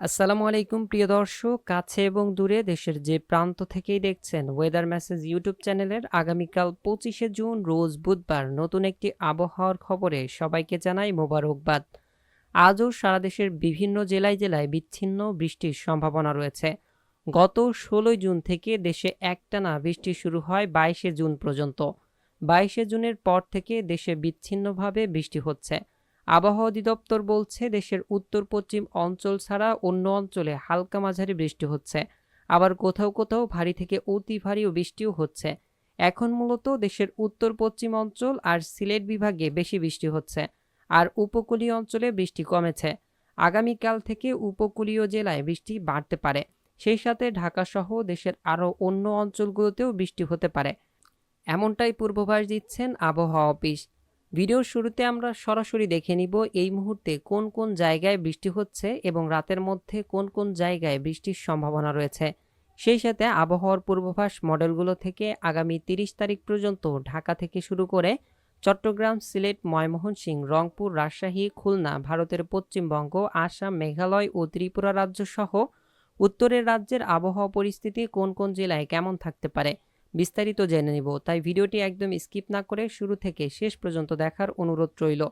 আসসালামু আলাইকুম, প্রিয় দর্শক। কাছে এবং দূরে দেশের যে প্রান্ত থেকেই দেখছেন ওয়েদার মেসেজ ইউটিউব চ্যানেলের আগামীকাল পঁচিশে জুন, রোজ বুধবার নতুন একটি আবহাওয়ার খবরে সবাইকে জানাই মোবারকবাদ। আজও সারা দেশের বিভিন্ন জেলায় জেলায় বিচ্ছিন্ন বৃষ্টির সম্ভাবনা রয়েছে। গত ষোলোই জুন থেকে দেশে একটানা বৃষ্টি শুরু হয় বাইশে জুন পর্যন্ত। বাইশে জুনের পর থেকে দেশে বিচ্ছিন্নভাবে বৃষ্টি হচ্ছে। আবহাওয়া অধিদপ্তর বলছে, দেশের উত্তর, পশ্চিম অঞ্চল ছাড়া অন্য অঞ্চলে হালকা মাঝারি বৃষ্টি হচ্ছে। আবার কোথাও কোথাও ভারী থেকে অতি ভারী বৃষ্টিও হচ্ছে। এখন মূলত দেশের উত্তর, পশ্চিম অঞ্চল আর সিলেট বিভাগে বেশি বৃষ্টি হচ্ছে আর উপকূলীয় অঞ্চলে বৃষ্টি কমেছে। আগামীকাল থেকে উপকূলীয় জেলায় বৃষ্টি বাড়তে পারে। সেই সাথে ঢাকাসহ দেশের আরও অন্য অঞ্চলগুলোতেও বৃষ্টি হতে পারে। এমনটাই পূর্বাভাস দিচ্ছেন আবহাওয়া অফিস। ভিডিওর শুরুতে আমরা সরাসরি দেখে নিব এই মুহূর্তে কোন কোন জায়গায় বৃষ্টি হচ্ছে এবং রাতের মধ্যে কোন কোন জায়গায় বৃষ্টির সম্ভাবনা রয়েছে। সেই সাথে আবহাওয়ার পূর্বাভাস মডেলগুলো থেকে আগামী তিরিশ তারিখ পর্যন্ত ঢাকা থেকে শুরু করে চট্টগ্রাম, সিলেট ময়মোহনসিং রংপুর, রাজশাহী, খুলনা, ভারতের পশ্চিমবঙ্গ, আসাম, মেঘালয় ও ত্রিপুরা রাজ্য সহ উত্তরের রাজ্যের আবহাওয়া পরিস্থিতি কোন কোন জেলায় কেমন থাকতে পারে। বিস্তারিত জেনে নিব। তাই ভিডিওটি একদম স্কিপ না করে শুরু থেকে শেষ পর্যন্ত দেখার অনুরোধ রইল।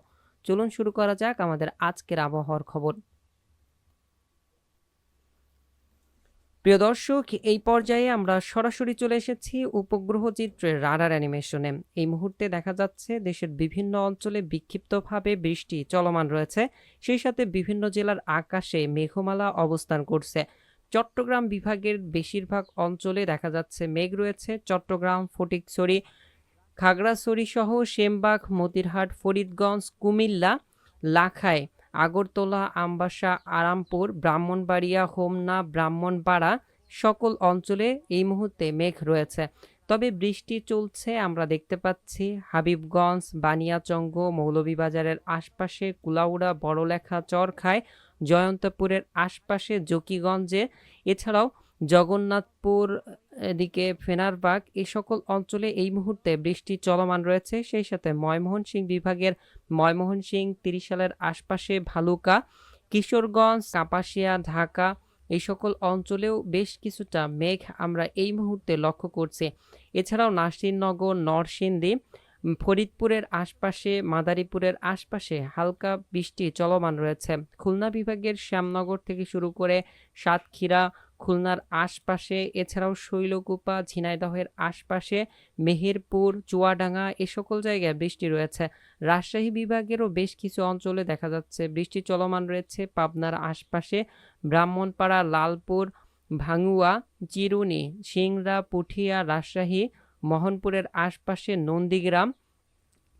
চলুন শুরু করা যাক আমাদের আজকের আবহাওয়ার খবর। প্রিয় দর্শক, এই পর্যায়ে আমরা সরাসরি চলে এসেছি উপগ্রহ চিত্রের রাডার অ্যানিমেশনে। এই মুহূর্তে দেখা যাচ্ছে দেশের বিভিন্ন অঞ্চলে বিক্ষিপ্তভাবে বৃষ্টি চলমান রয়েছে। সেই সাথে বিভিন্ন জেলার আকাশে মেঘমালা অবস্থান করছে। চট্টগ্রাম বিভাগের বেশিরভাগ অঞ্চলে দেখা যাচ্ছে মেঘ রয়েছে। চট্টগ্রাম, ফটিকছড়ি, খাগড়াছড়ি সহ সেমবাগ, মতিরহাট, ফরিদগঞ্জ, কুমিল্লা লাখায় আগরতলা, আমবাসা, আরামপুর, ব্রাহ্মণবাড়িয়া, হোমনা ব্রাহ্মণপাড়া সকল অঞ্চলে এই মুহূর্তে মেঘ রয়েছে। তবে বৃষ্টি চলছে, আমরা দেখতে পাচ্ছি হাবিবগঞ্জ, বানিয়াচঙ্গ, মৌলভীবাজারের আশপাশে কুলাউড়া, বড়লেখা, চরখায়, জয়ন্তপুরের আশপাশে জকিগঞ্জে, এছাড়াও জগন্নাথপুর, এদিকে ফেনারবাগ এই সকল অঞ্চলে এই মুহূর্তে বৃষ্টি চলমান রয়েছে। সেই সাথে ময়মোহনসিং বিভাগের ময়মোহনসিং তিরিশালের আশপাশে ভালুকা, কিশোরগঞ্জ, কাপাসিয়া, ঢাকা এই সকল অঞ্চলেও বেশ কিছুটা মেঘ আমরা এই মুহূর্তে লক্ষ্য করছি। এছাড়াও নাসিরনগর নরসিংদী ফরিদপুরের আশপাশে, মাদারীপুরের আশপাশে হালকা বৃষ্টি চলমান রয়েছে। খুলনা বিভাগের শ্যামনগর থেকে শুরু করে সাতক্ষীরা, খুলনার আশপাশে, এছাড়াও শৈলকুপা, ঝিনাইদহের আশপাশে, মেহেরপুর, চুয়াডাঙ্গা, এ সকল জায়গায় বৃষ্টি রয়েছে। রাজশাহী বিভাগেরও বেশ কিছু অঞ্চলে দেখা যাচ্ছে বৃষ্টি চলমান রয়েছে। পাবনার আশপাশে ব্রাহ্মণপাড়া, লালপুর, ভাঙুয়া, চিরুনি, সিংড়া, পুঠিয়া, রাজশাহী মোহনপুরের আশপাশে নন্দীগ্রাম,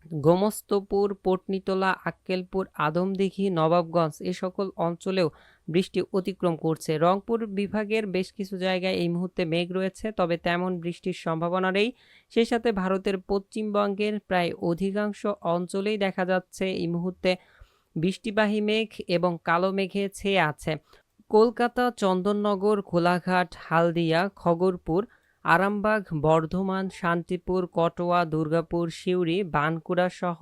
গোমস্তপুর, পটনিতলা, আক্কেলপুর, আদমদিঘি, নবাবগঞ্জ এ সকল অঞ্চলেও বৃষ্টি অতিক্রম করছে। রংপুর বিভাগের বেশ কিছু জায়গায় এই মুহূর্তে মেঘ রয়েছে, তবে তেমন বৃষ্টির সম্ভাবনা নেই। সেই সাথে ভারতের পশ্চিমবঙ্গের প্রায় অধিকাংশ অঞ্চলেই দেখা যাচ্ছে এই মুহূর্তে বৃষ্টিবাহী মেঘ এবং কালো মেঘে ছেয়ে আছে। কলকাতা, চন্দননগর কোলাঘাট হালদিয়া, খগরপুর আরামবাগ, বর্ধমান, শান্তিপুর, কটোয়া, দুর্গাপুর, সিউড়ি বানকুড়া সহ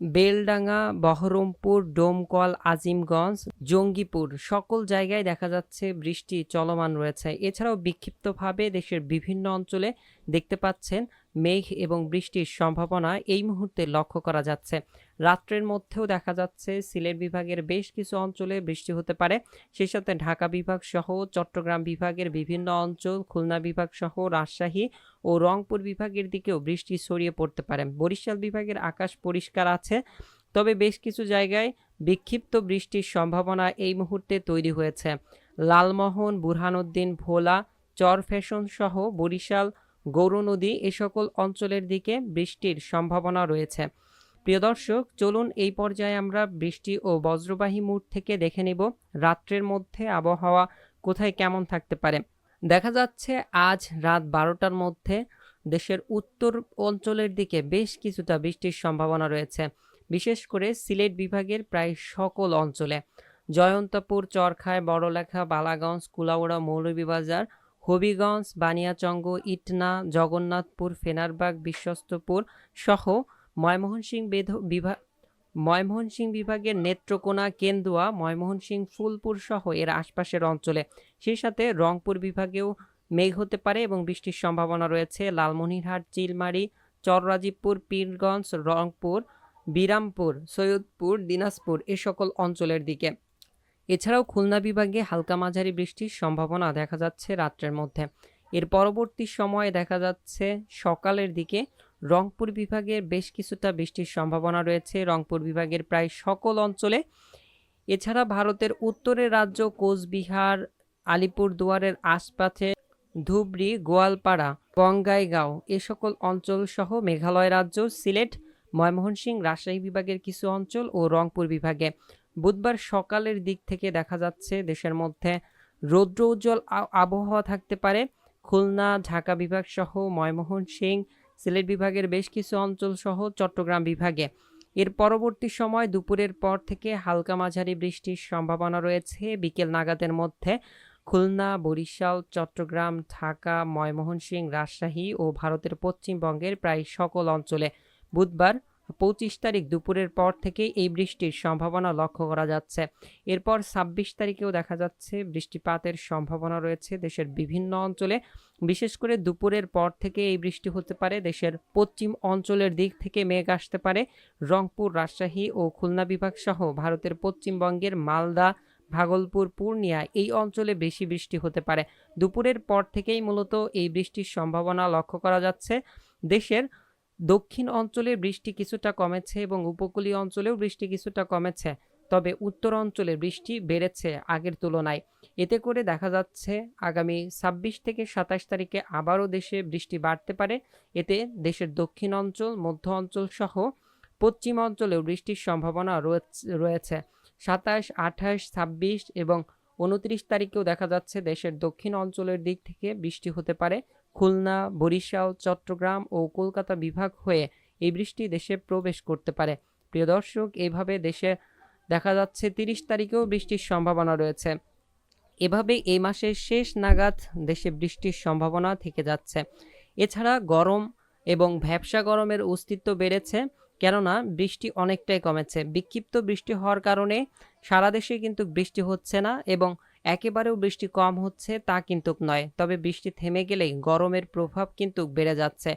বেলডাঙ্গা, বহরমপুর, ডোমকল, আজিমগঞ্জ, জঙ্গিপুর সকল জায়গায় দেখা যাচ্ছে বৃষ্টি চলমান রয়েছে। এছাড়াও বিক্ষিপ্তভাবে দেশের বিভিন্ন অঞ্চলে দেখতে পাচ্ছেন মেঘ এবং বৃষ্টির সম্ভাবনা এই মুহূর্তে লক্ষ্য করা যাচ্ছে। রাত্রের মধ্যেও দেখা যাচ্ছে সিলেট বিভাগের বেশ কিছু অঞ্চলে বৃষ্টি হতে পারে। সেই সাথে ঢাকা বিভাগ সহ চট্টগ্রাম বিভাগের বিভিন্ন অঞ্চল, খুলনা বিভাগ সহ রাজশাহী ও রংপুর বিভাগের দিকেও বৃষ্টি ছড়িয়ে পড়তে পারে। বরিশাল বিভাগের আকাশ পরিষ্কার আছে, তবে বেশ কিছু জায়গায় বিক্ষিপ্ত বৃষ্টির সম্ভাবনা এই মুহূর্তে তৈরি হয়েছে। লালমোহন, বুরহানুদ্দিন, ভোলা, চর ফ্যাশন সহ বরিশাল, গৌরনদী এ সকল অঞ্চলের দিকে বৃষ্টির সম্ভাবনা রয়েছে। প্রিয় দর্শক, চলুন এই পর্যায়ে আমরা বৃষ্টি ও বজ্রবাহী মুড থেকে দেখে নেব রাত্রের মধ্যে আবহাওয়া কোথায় কেমন থাকতে পারে। দেখা যাচ্ছে আজ রাত বারোটার মধ্যে দেশের উত্তর অঞ্চলের দিকে বেশ কিছুটা বৃষ্টির সম্ভাবনা রয়েছে। বিশেষ করে সিলেট বিভাগের প্রায় সকল অঞ্চলে জয়ন্তপুর, চরখায়, বড়লেখা, বালাগঞ্জ, কুলাউড়া, মৌলভীবাজার, হবিগঞ্জ, বানিয়াচঙ্গ, ইটনা, জগন্নাথপুর, ফেনারবাগ, বিশ্বস্তপুর সহ ময়মনসিংহ বিভাগ ময়মনসিংহ বিভাগের নেত্রকোনা, কেন্দুয়া, ময়মনসিংহ, ফুলপুর সহ এর আশপাশের অঞ্চলে। সেই সাথে রংপুর বিভাগেও মেঘ হতে পারে এবং বৃষ্টির সম্ভাবনা রয়েছে। লালমনিরহাট, চিলমারি, চররাজীবপুর, পীরগঞ্জ, রংপুর, বিরামপুর, সৈয়দপুর, দিনাজপুর এ সকল অঞ্চলের দিকে। এছাড়াও খুলনা বিভাগে হালকা মাঝারি বৃষ্টির সম্ভাবনা দেখা যাচ্ছে রাত্রের মধ্যে। এর পরবর্তী সময়ে দেখা যাচ্ছে সকালের দিকে রংপুর বিভাগের বেশ কিছুটা বৃষ্টির সম্ভাবনা রয়েছে। রংপুর বিভাগের প্রায় সকল অঞ্চলে। এছাড়া ভারতের উত্তরের রাজ্য কোচবিহার, আলিপুরদুয়ারের আশপাশে ধুবড়ি, গোয়ালপাড়া, বঙ্গাইগাঁও এ সকল অঞ্চল সহ মেঘালয় রাজ্য, সিলেট ময়মোহনসিং রাজশাহী বিভাগের কিছু অঞ্চল ও রংপুর বিভাগে। বুধবার সকালের দিক থেকে দেখা যাচ্ছে দেশের মধ্যে রৌদ্র উজ্জ্বল আবহাওয়া থাকতে পারে। খুলনা, ঢাকা বিভাগ সহ ময়মনসিংহ সিলেট বিভাগের বেশ কিছু অঞ্চল সহ চট্টগ্রাম বিভাগে। এর পরবর্তী সময় দুপুরের পর থেকে হালকা মাঝারি বৃষ্টির সম্ভাবনা রয়েছে। বিকেল নাগাদের মধ্যে খুলনা, বরিশাল, চট্টগ্রাম, ঢাকা ময়মোহনসিংহ রাজশাহী ও ভারতের পশ্চিমবঙ্গের প্রায় সকল অঞ্চলে বুধবার পঁচিশ তারিখ দুপুরের পর থেকে এই বৃষ্টির সম্ভাবনা লক্ষ্য করা যাচ্ছে। এরপর ছাব্বিশ তারিখেও দেখা যাচ্ছে বৃষ্টিপাতের সম্ভাবনা রয়েছে দেশের বিভিন্ন অঞ্চলে। বিশেষ করে দুপুরের পর থেকে এই বৃষ্টি হতে পারে, দেশের পশ্চিম অঞ্চলের দিক থেকে মেঘ আসতে পারে। রংপুর, রাজশাহী ও খুলনা বিভাগ সহ ভারতের পশ্চিমবঙ্গের মালদা, ভাগলপুর, পূর্ণিয়া এই অঞ্চলে বেশি বৃষ্টি হতে পারে। দুপুরের পর থেকেই মূলত এই বৃষ্টির সম্ভাবনা লক্ষ্য করা যাচ্ছে। দেশের দক্ষিণ অঞ্চলে বৃষ্টি কিছুটা কমেছে এবং উপকূলীয় অঞ্চলেও বৃষ্টি কিছুটা কমেছে, তবে উত্তর অঞ্চলে বৃষ্টি বেড়েছে আগের তুলনায়। এতে করে দেখা যাচ্ছে আগামী ছাব্বিশ থেকে সাতাশ তারিখে আবারও দেশে বৃষ্টি বাড়তে পারে। এতে দেশের দক্ষিণ অঞ্চল, মধ্য অঞ্চল সহ পশ্চিম অঞ্চলেও বৃষ্টির সম্ভাবনা রয়েছে। সাতাশ, আঠাশ, ছাব্বিশ এবং উনত্রিশ তারিখেও দেখা যাচ্ছে দেশের দক্ষিণ অঞ্চলের দিক থেকে বৃষ্টি হতে পারে। খুলনা, বরিশাল, চট্টগ্রাম ও কলকাতা বিভাগ হয়ে এই বৃষ্টি দেশে প্রবেশ করতে পারে। প্রিয় দর্শক, এভাবে দেশে দেখা যাচ্ছে তিরিশ তারিখেও বৃষ্টির সম্ভাবনা রয়েছে। এভাবে এই মাসের শেষ নাগাদ দেশে বৃষ্টির সম্ভাবনা থেকে যাচ্ছে। এছাড়া গরম এবং ভ্যাবসা গরমের অস্তিত্ব বেড়েছে, কেননা বৃষ্টি অনেকটাই কমেছে। বিক্ষিপ্ত বৃষ্টি হওয়ার কারণে সারা দেশে কিন্তু বৃষ্টি হচ্ছে না এবং একেবারেও বৃষ্টি কম হচ্ছে তা কিন্তু নয়, তবে বৃষ্টি থেমে গেলেই গরমের প্রভাব কিন্তু বেড়ে যাচ্ছে।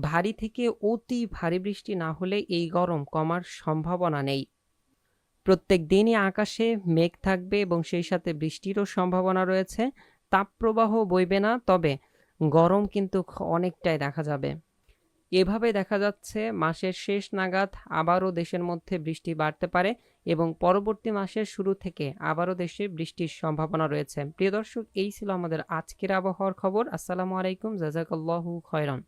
ভারী থেকে অতি ভারী বৃষ্টি না হলে এই গরম কমার সম্ভাবনা নেই। প্রত্যেক দিনই আকাশে মেঘ থাকবে এবং সেই সাথে বৃষ্টিরও সম্ভাবনা রয়েছে। তাপপ্রবাহ বইবে না, তবে গরম কিন্তু অনেকটাই দেখা যাবে। এভাবে দেখা যাচ্ছে মাসের শেষ নাগাদ আবারও দেশের মধ্যে বৃষ্টি বাড়তে পারে। এবং পরবর্তী মাসের শুরু থেকে আবারও দেশে বৃষ্টির সম্ভাবনা রয়েছে। প্রিয় দর্শক, এই ছিল আমাদের আজকের আবহাওয়ার খবর। আসসালামু আলাইকুম। জাজাকাল্লাহু খয়রান।